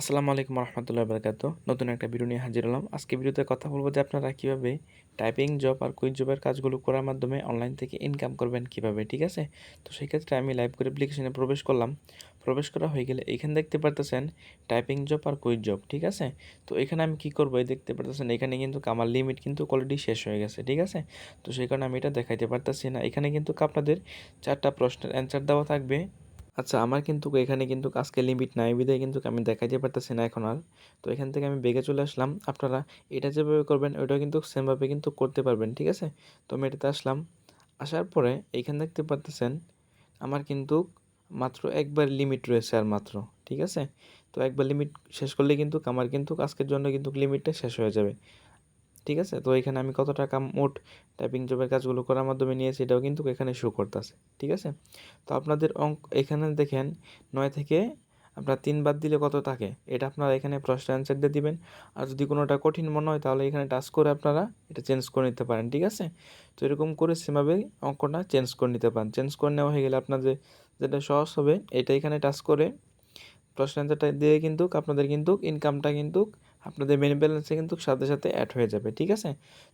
আসসালামু আলাইকুম রহমতুল্লাহ বরকাত নতুন একটা ভিডিও নিয়ে হাজির হলাম। আজকে ভিডিওতে কথা বলব যে আপনারা কীভাবে টাইপিং জব আর কুইজ জবের কাজগুলো করার মাধ্যমে অনলাইন থেকে ইনকাম করবেন কীভাবে, ঠিক আছে? তো সেই ক্ষেত্রে আমি লাইভ করে অ্যাপ্লিকেশনে প্রবেশ করলাম। প্রবেশ করা হয়ে গেলে এখানে দেখতে পারতেছেন টাইপিং জব আর কুইজ জব ঠিক আছে? তো এখানে আমি কি করব? দেখতে পারতেছেন এখানে কিন্তু আমার লিমিট কিন্তু অলরেডি শেষ হয়ে গেছে, ঠিক আছে? তো সেই কারণে আমি এটা দেখাইতে পারতেছি না। এখানে কিন্তু আপনাদের চারটা প্রশ্নের অ্যান্সার দেওয়া থাকবে। আচ্ছা আমার কিন্তু এখানে কিন্তু আজকে লিমিট নাই বিধায় কিন্তু আমি দেখাইতে পারতেছি না এখন আর। তো এখান থেকে আমি বেগে চলে আসলাম। আপনারা এটা যেভাবে করবেন, ওইটাও কিন্তু সেমভাবে কিন্তু করতে পারবেন, ঠিক আছে? তো আমি এটাতে আসলাম। আসার পরে এইখানে দেখতে পারতেছেন, আমার কিন্তু মাত্র একবার লিমিট রয়েছে আর মাত্র, ঠিক আছে? তো একবার লিমিট শেষ করলে কিন্তু আমার কিন্তু আজকের জন্য কিন্তু লিমিটটা শেষ হয়ে যাবে। ঠিক আছে? তো এখানে আমি কত টাকা মোট টাইপিং জবের কাজগুলো করার মাধ্যমে নিয়েছি, এটাও কিন্তু এখানে শো করতেছে, ঠিক আছে? তো আপনাদের অঙ্ক, এখানে দেখেন নয় থেকে আপনার তিন বাদ দিলে কত থাকে? এটা আপনারা এখানে প্রশ্ন অ্যান্সার দিয়ে দিবেন। আর যদি কোনোটা কঠিন মনে হয়, তাহলে এখানে টাচ করে আপনারা এটা চেঞ্জ করে নিতে পারেন, ঠিক আছে? তো এরকম করে সেভাবে অঙ্কটা চেঞ্জ করে নিতে পারেন। চেঞ্জ করে নেওয়া হয়ে গেলে আপনাদের যেটা সহজ হবে, এটা এখানে টাচ করে প্রশ্ন অ্যান্সারটা দিয়ে কিন্তু আপনাদের কিন্তু ইনকামটা কিন্তু আপনাদের মেন ব্যালেন্সে কিন্তু সাথে সাথে অ্যাড হয়ে যাবে, ঠিক আছে?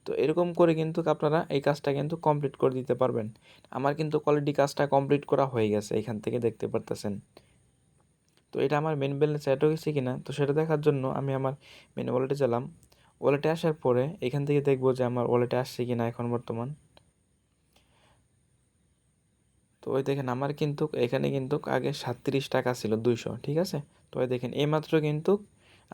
তো এরকম করে কিন্তু আপনারা এই কাজটা কিন্তু কমপ্লিট করে দিতে পারবেন। আমার কিন্তু কোয়ালিটি কাজটা কমপ্লিট করা হয়ে গেছে, এখান থেকে দেখতে পারতেছেন। তো এটা আমার মেন ব্যালেন্স অ্যাড হয়েছে কি না তো সেটা দেখার জন্য আমি আমার মেন ওয়ালেটে চালাম ওয়ালেটে আসার পরে এখান থেকে দেখব যে আমার ওয়ালেটে আসছে কি না এখন বর্তমান। তো ওই দেখেন আমার কিন্তু, এখানে কিন্তু আগে সাতত্রিশ টাকা ছিল দুইশো, ঠিক আছে? তো ওই দেখেন, এইমাত্র কিন্তু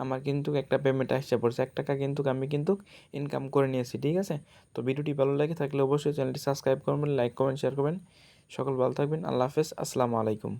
আমার কিন্তু একটা পেমেন্ট আসছে, পড়ছে এক টাকা কিন্তু আমি কিন্তু ইনকাম করে নিয়েছি, ঠিক আছে? তো ভিডিওটি ভালো লাগে থাকলে অবশ্যই চ্যানেলটি সাবস্ক্রাইব করবেন লাইক করবেন শেয়ার করবেন। সকল ভালো থাকবেন, আল্লাহ হাফেজ, আসসালামু আলাইকুম।